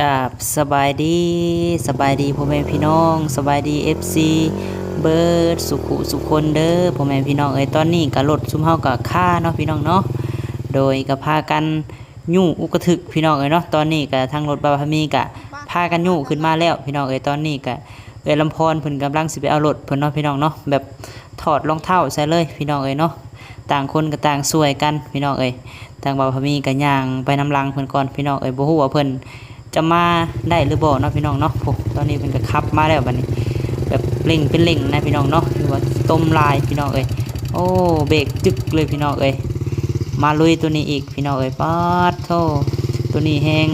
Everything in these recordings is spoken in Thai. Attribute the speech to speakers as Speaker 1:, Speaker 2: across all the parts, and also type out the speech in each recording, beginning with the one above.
Speaker 1: กับสบายดีสบายดีพ่อแม่พี่น้อง สบายดี FC เบิร์ดสุขุสุขคนเด้อพ่อแม่พี่น้องเอ้ยตอนนี้ก็รถซุมเฮาก็ค่าเนาะพี่น้องเนาะโดยก็พากันยู่อุกถึกพี่น้องเอ้ยเนาะตอนนี้ก็ทางรถบาพามีก็พากันยู่ขึ้นมาแล้วพี่น้องเอ้ยตอนนี้ก็เอ้ยลำพรเพิ่นกำลังสิไปเอารถเพิ่นเนาะพี่น้องเนาะแบบถอดรองเท้าใส่เลยพี่น้องเอ้ยเนาะต่างคนก็ต่างสวยกันพี่น้องเอ้ยทางบาพามีก็ย่างไปนำลังเพิ่นก่อนพี่น้องเอ้ยบ่ฮู้ว่าเพิ่น จะมาได้หรือบ่เนาะพี่น้องเนาะผมตอนนี้เป็นก็ขับมาแล้วบัดนี้ แบบเร่งเป็นเร่งนะพี่น้องเนาะหรือว่าต้มลายพี่น้องเอ้ยโอ้เบรกจึกเลยพี่น้องเอ้ยมาลุยตัวนี้อีกพี่น้องเอ้ยป๊าดโธ่ตัวนี้แห้ง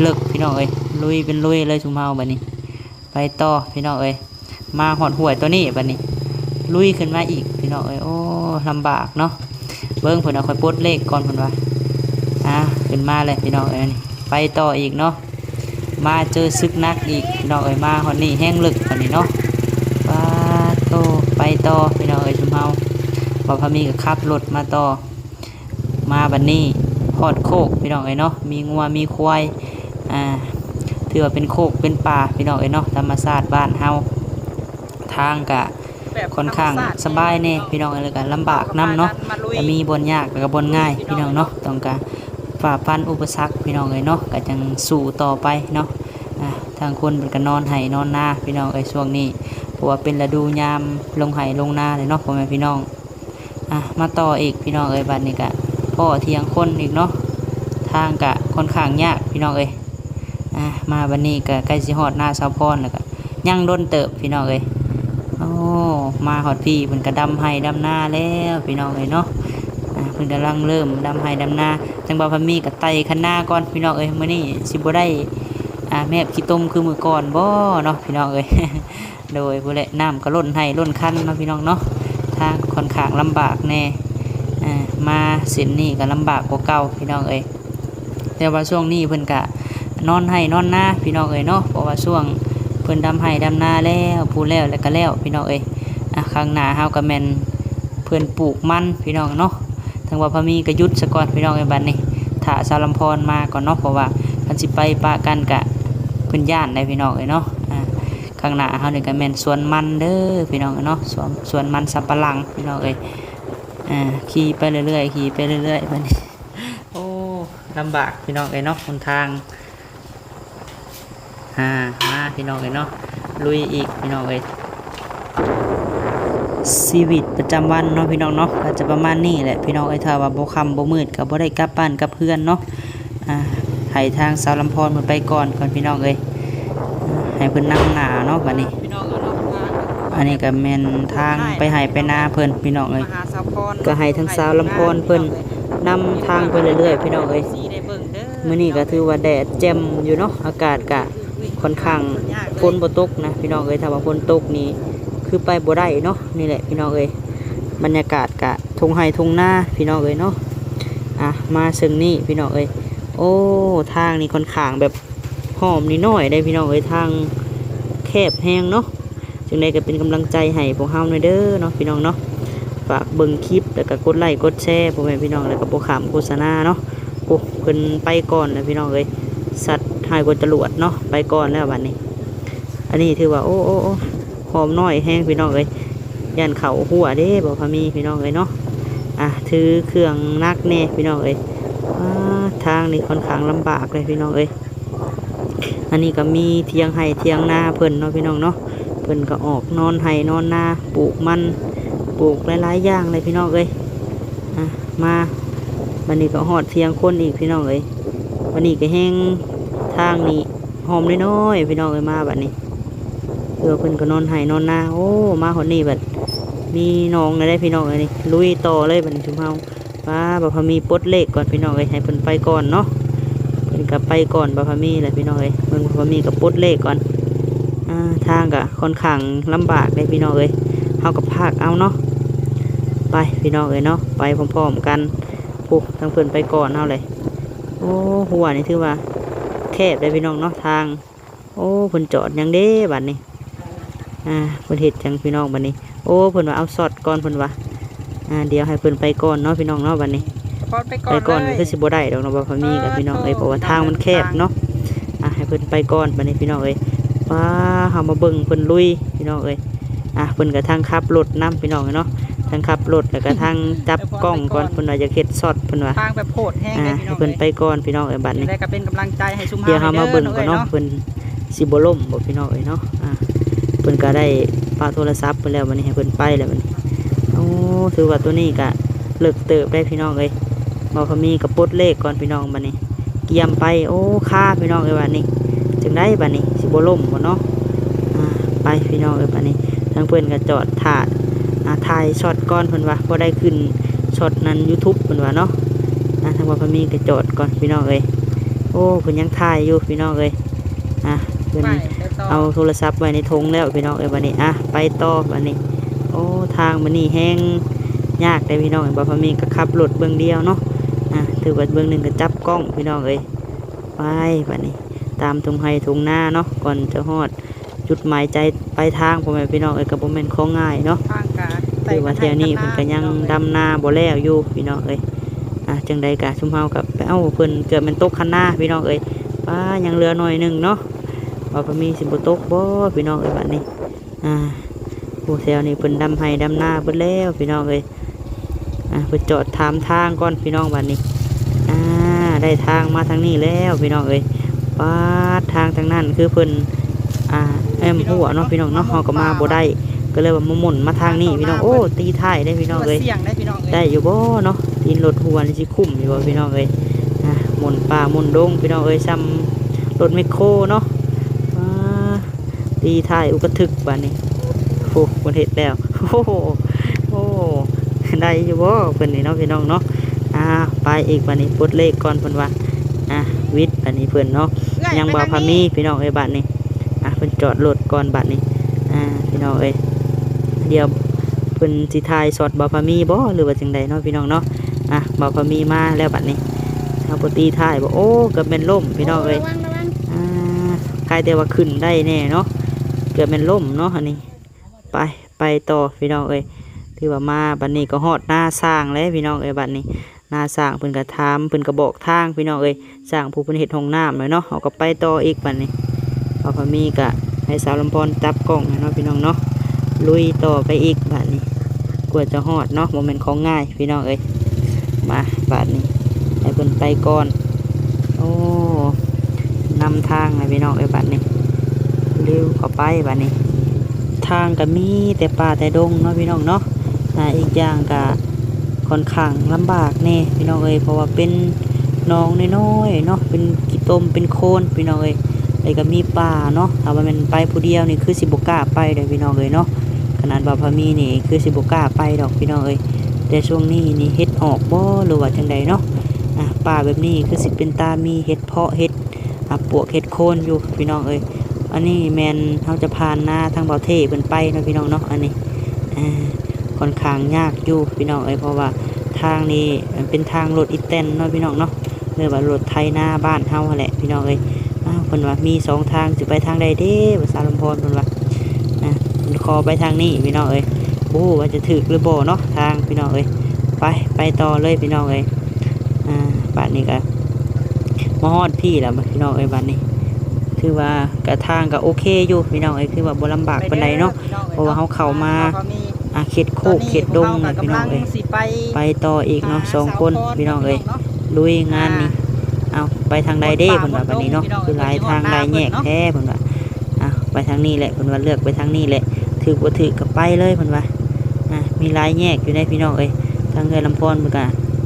Speaker 1: เลิกพี่น้องเอ้ยลุยเป็นลุยเลยชุมเฮาบัดนี้ ไปต่อพี่น้องเอ้ยมาหอดหวยตัวนี้บัดนี้ ลุยขึ้นมาอีกพี่น้องเอ้ยโอ้ลำบากเนาะเบิ้งเพิ่นเอาคอยปดเลขก่อนเพิ่นว่าอะขึ้นมาเลยพี่น้องเอ้ยนี่ ไปต่ออีกเนาะมาเจอซึกนักอีกพี่น้องเอ้ยมาคนนี้แห้งลึกคนนี้เนาะปาโตไปต่อพี่น้องเอ้ยชุมเฮาบอกพามีกับขับรถมาต่อ มาบันนี้ฮอดโคกพี่น้องเอ้ยเนาะมีงัวมีควายอ่าถือว่าเป็นโคกเป็นป่าพี่น้องเอ้ยเนาะธรรมชาติบ้านเฮาทางกะค่อนข้างสบายแน่พี่น้องเอ้ยแล้วก็ลำบากนํเนาะจะมีบนยากแล้วก็บนง่ายพี่น้องเนาะต้องการ ฝ่าฟันอุปสรรคพี่น้องเอ้ยเนาะก็จังสู้ต่อไปเนาะทางคนเป็นก็นอนไห้นอนหน้าพี่น้องเอ้ยช่วงนี้เพราะว่าเป็นฤดูยามลงไห้ลงหน้าเลยเนาะพ่อแม่พี่น้องอะมาต่ออีกพี่น้องเอ้ยบัดนี้ก็พ่อเทียงคนอีกเนาะทางกะค่อนข้างยากพี่น้องเอ้ยอะมาบัดนี้ก็ใกล้สิฮอดหน้าสาวพรแล้วก็ยังด้นเติบพี่น้องเอ้ยโอ้มาฮอดพี่เพิ่นก็ดำไห้ดำหน้าแล้วพี่น้องเอ้ยเนาะอ่าเพิ่งกำลังเริ่มดำไห้ดำหน้า จังบาพามีกับไตคันหน้าก่อนพี่น้องเอ้ยมื้อนี้สิบ่ได้อ่าแม่บขี้ต้มคือมื้อก่อนบ่เนาะพี่น้องเอ้ยโดยผู้เละน้ำก็ล้นให้ล้นคันเนาะพี่น้องเนาะทางค่อนข้างลำบากแน่อ่ามาเส้นนี้ก็ลำบากกว่าเก่าพี่น้องเอ้ยแต่ว่าช่วงนี้เพิ่นก็นอนให้นอนหน้าพี่น้องเอ้ยเนาะเพราะว่าช่วงเพิ่นดำให้ดำนาแล้วพูแล้วแล้วก็แล้วพี่น้องเอ้ยอะข้างหน้าเฮาก็แม่นเพิ่นปลูกมันพี่น้องเนาะ ทางว่าพมีกระยุทธสก่อนพี่น้องไอ้บัดนี้ถ้าสารลำพรมาก่อนเนาะเพราะว่าคันสิไปปะกันกะเพิ่นย่านได้พี่น้องเอ้ยเนาะอ่าข้างหน้าเฮานี่ก็แม่นสวนมันเด้อพี่น้องเอ้ยเนาะสวนสวนมันสับปะหลังพี่น้องเอ้ยอ่าขี่ไปเรื่อยๆขี่ไปเรื่อยๆบัดนี้โอ้ลำบากพี่น้องเอ้ยเนาะหนทางอ่ามาพี่น้องเอ้ยเนาะลุยอีกพี่น้องเอ้ย ชีวิตประจำวันเนาะพี่น้องเนาะก็จะประมาณนี้แหละพี่น้องไอ้ยถ้าว่าบ่ค่ำบ่มืดก็บ่ได้กลับบ้านกับเพื่อนเนาะอ่าให้ทางสาวลำพรเพิ่นไปก่อนก่อนพี่น้องเอ้ยให้เพิ่นนั่งหน้าเนาะบัดนี้
Speaker 2: อัน
Speaker 1: นี้ก็แม่นทางไปให้ไปนาเพิ่นพี่น้องเอ้ย
Speaker 2: มาหาสาวพร
Speaker 1: ก็ให้ทั้งสาวลำพรเพิ่นนำทางไปเรื่อยๆพี่น้องเอ้ย
Speaker 2: เมื้
Speaker 1: อนี้ก็ถือว่าแดดแจ่มอยู่เนาะอากาศก็ค่อนข้างฝนบ่ตกนะพี่น้องเอ้ยถ้าว่าฝนตกนี่ คือไปบ่ได้เนาะนี่แหละพี่น้องเอ้ยบรรยากาศกะทงไฮทงหน้าพี่น้องเอ้ยเนาะอะมาซึ่งนี่พี่น้องเอ้ยโอ้ทางนี่ค่อนข้างแบบหอมนิดหน่อยได้พี่น้องเอ้ยทางแคบแห้งเนาะจึงได้ก็เป็นกำลังใจให้พวกเฮาหน่อยเด้อเนาะพี่น้องเนาะฝากเบิ่งคลิปแล้วก็กดไลค์กดแชร์พ่อแม่พี่น้องแล้วก็บ่ขามโฆษณาเนาะโอ้เพิ่นไปก่อนนะพี่น้องเอ้ยสัตว์หายกว่าจรวดเนาะไปก่อนแล้วบัดนี้ อันนี้ถือว่าโอ้โอ้ หอมน้อยแห้งพี่น้องเอ้ยยันเขาหัวเด้บอกพามีพี่น้องเอ้ยเนาะอะถือเครื่องนักแน่พี่น้องเอ้ยทางนี่ค่อนข้างลำบากเลยพี่น้องเอ้ยอันนี้ก็มีเทียงไห้เทียงนาเพิ่นเนาะพี่น้องเนาะเพิ่นก็ออกนอนไห้นอนนาปลูกมันปลูกหลายๆอย่างเลยพี่น้องเอ้ยอะมาวันนี้ก็หอดเทียงคนอีกพี่น้องเอ้ยวันนี้ก็แห้งทางนี้หอมน้อยๆพี่น้องเอ้ยมาบัดนี้ เออเพิ่นก็นอนไห้นอนหน้าโอ้มาหอดนี่บัดมีน้องนะได้พี่น้องเลยนี่ลุยต่อเลยบัดนชุมเฮาป้าบพมีปดเลขก่อนพี่น้องเลยให้เพิ่นไปก่อนเนาะเพิ่นก็ไปก่อนบพมีแหละพี่น้องเลยเพิ่นบพมีก็ปดเลขก่อนอ่าทางก็ค่อนข้างลำบากเลยพี่น้องเลยเฮากับภาคเอาเนาะไปพี่น้องเลยเนาะไปพร้อมๆกันปุ๊บทางเพิ่นไปก่อนเฮาเลยโอ้หัวนี่ถือว่าแคบเลยพี่น้องเนาะทาง โอ้เพิ่นจอดยังเด้บัดนี้ อ่าเพิ่นเฮ็ดจังพี่น้องบัดนี้ โอ้เพิ่นว่าเอาสอดก่อนเพิ่นว่าอ่าเดี๋ยวให้เพิ่นไปก่อนเนาะพี่น้องเนาะบัดนี้
Speaker 2: พรไปก่
Speaker 1: ไป
Speaker 2: อน
Speaker 1: ก่อน
Speaker 2: เลย
Speaker 1: คือสิบ่ได้ดอกเนาะบ่พอมีกับพี่น้องเอ้ยเพราะว่าทางมันแคบเนาะอะให้เพิ่นไปก่อนบัดนี้พี่น้องเอ้ยว้าเฮามาเบิ่งเพิ่นลุยพี่น้องเอ้ยอะเพิ่นก็ทางขับรถนํพี่น้องเอ้ยเนาะทางขับรถแล้วก็ทางจับกล้องก่อนเพิ่นว่าจะเฮ็ดช็อตเพิ่นว่า
Speaker 2: ทางแบบโหดแห้ง
Speaker 1: อ่า
Speaker 2: เลยพี่น้
Speaker 1: ให้
Speaker 2: อง
Speaker 1: เพิ่นไปก่อนพี่น้องเอ้ยบัดนี้
Speaker 2: ได้ก็เป็นกำลังใจให้ซุ่ม
Speaker 1: เดี๋ยวเฮามาเบิ่งก่อนเนาะ
Speaker 2: เนาะ
Speaker 1: เพิ่นสิบ่ล่มบ่พี่น้องเอ้ยเนาะอ่า เพิ่นก็ได้ปาโทรศัพท์เพิ่นแล้วบัดนี้ให้เพิ่นไปแล้วบันโอ้ถือว่าตัวนี้ก็เลิกเติบได้พี่น้องเอ้ยบ่เขามีกระปุดเลขก่อนพี่น้องบัดนี้ เกียมไปโอ้ค่าพี่น้องเอ้ยบัดนี้จึงได้บัดนี้สิบ่ล่มบ่เนาะไปพี่น้องเอ้ยบัดนี้ทางเพิ่อนก็จอดถาอ่าถ่ายช็อตก่อนเพิ่นว่าบ่ได้ขึ้นช็อตนั้น YouTube เพิ่นว่าเนาะอ่าทางว่าเพิ่นมีก็จอดก่อนพี่น้องเอ้ยโอ้เพิ่นยังถ่ายอยู่พี่น้องเอ้ยอะเพิ่น เอาโทรศัพท์ไว้ในถุงแล้วพี่น้องเอ้ยบัดนี้อะไปต่อบัดนี้ โอ้ทางมันนี่แห้งยากได้พี่น้องเอ้ยบ่พอมีก็ขับรถเบื้องเดียวเนาะอะถือว่าเบื้องหนึ่งก็จับกล้องพี่น้องเอ้ยไปบัดนี้ ตามทุ่งไห้ทุ่งนาเนาะก่อนจะฮอดจุดหมายใจไปทางพ่อแม่พี่น้องเอ้ยก็บ่แม่นของง่ายเนาะ
Speaker 2: ทางการ
Speaker 1: ถือว่าเที่ยวนี้เพิ่นก็ยังดำหน้าบ่แล้วอยู่พี่น้องเอ้ยอะจังใดกะชุมเฮากับเอ้าเพิ่นเกิดเป็นตกคันหน้าพี่น้องเอ้ยป้ายังเหลือหน่อยหนึ่งเนาะ ว่าพอมีสิบ่ตกบ่พี่น้องเอ้ยบัดนี้ อ่าผู้แถวนี้เพิ่นดำให้ดำนาเบิดแล้วพี่น้องเอ้ยอะเพิ่นจอดถามทางก่อนพี่น้องบัดนี้ อ่าได้ทางมาทางนี้แล้วพี่น้องเอ้ยป้าดทางทางนั้นคือเพิ่นอ่าแอมหัวเนาะพี่น้องเนาะเฮาก็มาบ่ได้ก็เลยว่ามาหมุนมาทางนี้พี่น้องโอ้ตีท้ายได้พี่น้องเลย
Speaker 2: เสี่ยงได้พี่น้องเอ้ย
Speaker 1: ได้อยู่บ่เนาะตีนรถหัวนี่สิคุ้มอยู่บ่พี่น้องเอ้ยอะหมุนป่าหมุนดงพี่น้องเอ้ยซ้ำรถไมคโครเนาะอ่า ตีท้ายอุกทึกบัดนี้โอ้บ่เฮ็ดแล้วโอ้โหโอ้ได้อยู่บ่เพิ่นนี่เนาะพี่น้องเนาะอ่าไปอีกบัดนี้ปลดเลขก่อนเพิ่นว่าอะวิทย์บัดนี้เพิ่นเนาะยังบ่
Speaker 2: ไป
Speaker 1: พามีพี่น้องเอ้ยบัดนี้อะเพิ่นจอดรถก่อนบัดนี้อ่าพี่น้องเอ้ยเดี๋ยวเพิ่นสิถ่ายสอดบ่พามีบ่หรือว่าจังใดเนาะพี่น้องเนาะอะบ่พามีมาแล้วบัดนี้เอาปตีถ่ายบ่โอ้กือบเป็นล่มพี่น้องเอ้ย
Speaker 2: ระวังระวัง
Speaker 1: อ่าใครแต่ว่าขึ้นได้แน่เนาะ เกือบเป็นล่มเนาะอันนี้ ไปไปต่อพี่น้องเอ้ยถือว่ามาบัดนี้ก็ฮอดหน้าสร้างแล้วพี่น้องเอ้ยบัดนี้หน้าสร้างเพิ่นก็ถามเพิ่นก็บอกทางพี่น้องเอ้ยสร้างผู้เพิ่นเฮ็ดห้องน้ำเลยเนาะเอาก็ไปต่ออีกบัดนี้พอพอมีก็ให้สาวลำพรจับกล้องเนาะพี่น้องเนาะลุยต่อไปอีกบาทนี้กว่าจะหอดเนาะโมเมนต์ของง่ายพี่น้องเอ้ยมาบาทนี้ให้เพิ่นไปก่อนโอ้นำทางให้พี่น้องเอ้ยบาทนี้ เร็วเข้าไปบาทนี้ ทางก็มีแต่ป่าแต่ดงเนาะพี่น้องเนาะอ่าอีกอย่างก็ค่อนข้างลำบากแน่พี่น้องเอ้ยเพราะว่าเป็นน้องน้อยๆเนาะเป็นกี่ตมเป็นโคนพี่น้องเอ้ยแล้วก็มีป่าเนาะถ้าว่ามันไปผู้เดียวนี่คือสิบก้าไปเด้อพี่น้องเอ้ยเนาะขนาดว่าพามีนี่คือสิบก้าไปดอกพี่น้องเอ้ยแต่ช่วงนี้นี่เฮ็ดออกบ่หรือว่าจังใดเนาะอะป่าแบบนี้คือสิเป็นตามีเฮ็ดเพาะเฮ็ดอะปวกเฮ็ดโคนอยู่พี่น้องเอ้ย อันนี้แมนเขาจะผ่านหน้าทางเบาเทเพิ่นไปนะพี่น้องเนาะอันนี้ค่อนข้างยากอยู่พี่น้องเอ้ยเพราะว่าทางนี้มันเป็นทางรถอีแตนเนาะพี่น้องเนาะเรียกว่ารถไทยหน้าบ้านเฮาแหละพี่น้องเอ้ยอ้าวเพิ่นว่ามีสองทางสิไปทางใดเด้ภาษาลำพรเพิ่นว่าอะขอไปทางนี้พี่น้องเอ้ยบ่ฮู้ว่าจะถึกหรือบ่เนาะทางพี่น้องเอ้ยไปไปต่อเลยพี่น้องเอ้ยอ่าบัดนี้ก็มาฮอดพี่แล้วพี่น้องเอ้ยบัดนี้ คือว่ากระทางก็โอเคอยู่พี่น้องเอ้ยคือว่าบ่ลำบากปานใดเนาะเพราะว่าเขาเข้ามาอะเขตโคกเขตดงนะพี่น้องเอ้ย
Speaker 2: สิไป
Speaker 1: ไปต่ออีกเนาะสองคนพี่น้องเอ้ยลุยงานนี่เอาไปทางใดเด้เพิ่นว่าบัดนี้เนาะคือหลายทางหลายแยกแท้เพิ่นว่าอะไปทางนี้แหละเพิ่นว่าเลือกไปทางนี้แหละถือบ่ถือก็ไปเลยเพิ่นว่าอะมีหลายแยกอยู่ในพี่น้องเอ้ยทางเฮือลำพรเพิ่นก็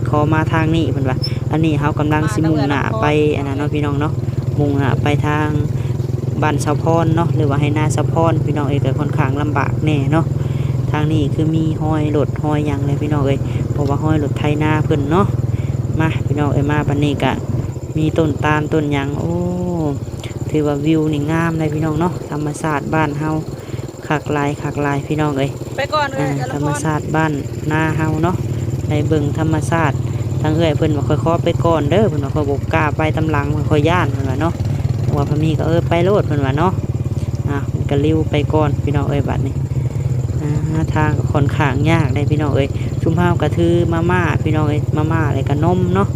Speaker 1: ขอมาทางนี้เพิ่นว่า อันนี้เฮากำลังสิมุ่งหน้าไปอันนั้นเนาะพี่น้องเนาะ มุ่งหน้าไปทางบ้านสะพรเนาะหรือว่าให้นาสะพรพี่น้องเอ้ยก็ค่อนข้างลำบากแน่เนาะทางนี้คือมีห้อยรถห้อยหยังเลยพี่น้องเอ้ยเพราะว่าห้อยรถไถนาเพิ่นเนาะมาพี่น้องเอ้ยมาบัดนี้ก็มีต้นตาลต้นหยังโอ้ถือว่าวิวนี่งามเลยพี่น้องเนาะธรรมศาสตร์บ้านเฮาคักหลายคักหลายพี่น้องเอ้ย
Speaker 2: ไปก่อนเล
Speaker 1: อ่าย
Speaker 2: จะ
Speaker 1: ธ
Speaker 2: ละ
Speaker 1: รร
Speaker 2: ค
Speaker 1: ม
Speaker 2: ร
Speaker 1: ศาสตร์บ้านนาเฮาเนาะในเบิ่งธรรมศาสตร์ ทางเอ้อยเพิ่นว่าค่อยๆไปก่อนเด้อเพิ่นว่าค่อยบ่กล้าไปตำลังเพิ่นค่อยย่านเพิ่นว่าเนาะว่าพมีก็เออไปโลดเพิ่นว่าเนาะอะมันก็ริ้วไปก่อนพี่น้องเอ้ยบัดนี้อ่าทางค่อนข้างยากได้พี่น้องเอ้ยชุมเฮาก็ถือมาม่าพี่น้องเอ้ยมาม่าอะไรก็นมเนาะ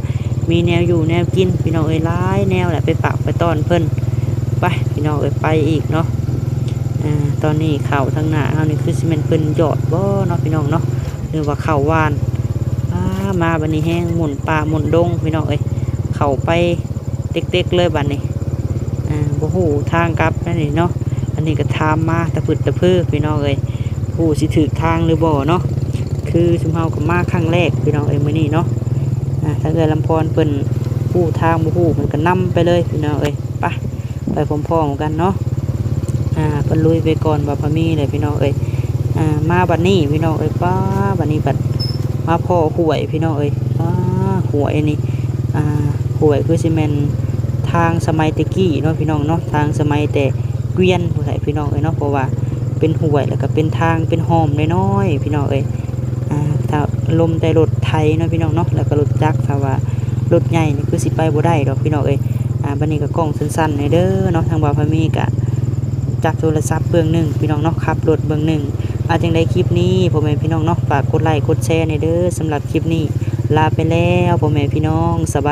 Speaker 1: มีแนวอยู่แนวกินพี่น้องเอ้ยหลายแนวแหละไปฝากไปต้อนเพิ่นไปพี่น้องเอ้ยไปอีกเนาะอ่าตอนนี้เข่าทางหน้าเฮานี่คือสิแม่นเพิ่นหยอดบ่เนาะพี่น้องเนาะหรือว่าเข่าวาน มาบัดนี้แห้งหมุนป่าหมุนดงพี่น้องเอ้ยเข้าไปเด็กๆเลยบัดนี้อ่าบ่ฮู้ทางกลับนั่นนี่เนาะอันนี้ก็ถามมาตะพึดตะพือพี่น้องเอ้ยผู้สิถูกทางหรือบ่เนาะคือชุมเฮาก็มาครั้งแรกพี่น้องเอ้ยมื้อนี้เนาะอ่าถ้าเกิดลำพรเพิ่นผู้ทางผู้มันก็นำไปเลยพี่น้องเอ้ยไปไปพร้อมๆกันเนาะอ่าเพิ่นลุยไปก่อนบ่พะมีเลยพี่น้องเอ้ยอ่ามาบัดนี้พี่น้องเอ้ยป้าบัดนี้บัด มาพ่อหวยพี่น้องเอ้ยป้าหวยนี่อ่าหวยคือสิแม่นทางสมัยตะกี้เนาะพี่น้องเนาะทางสมัยแต่เกวียนผู้ใดพี่น้องเอ้ยเนาะเพราะว่าเป็นหวยแล้วก็เป็นทางเป็นหอมน้อยๆพี่น้องเอ้ยถ้าลมแต่รถไทยเนาะพี่น้องเนาะแล้วก็รถจักรถ้าว่ารถใหญ่นี่คือสิไปบ่ได้ดอกพี่น้องเอ้ยอ่าบัดนี้ก็กล้องสั้นๆในเด้อเนาะทางบ่าวพามีก็จับโทรศัพท์เบื้องหนึ่งพี่น้องเนาะขับรถเบื้องหนึ่ง อาจังได้คลิปนี้พ่อแม่พี่น้องเนาะฝากกดไลค์กดแชร์ในเด้อสำหรับคลิปนี้ ลาไปแล้วพ่อแม่พี่น้องสบาย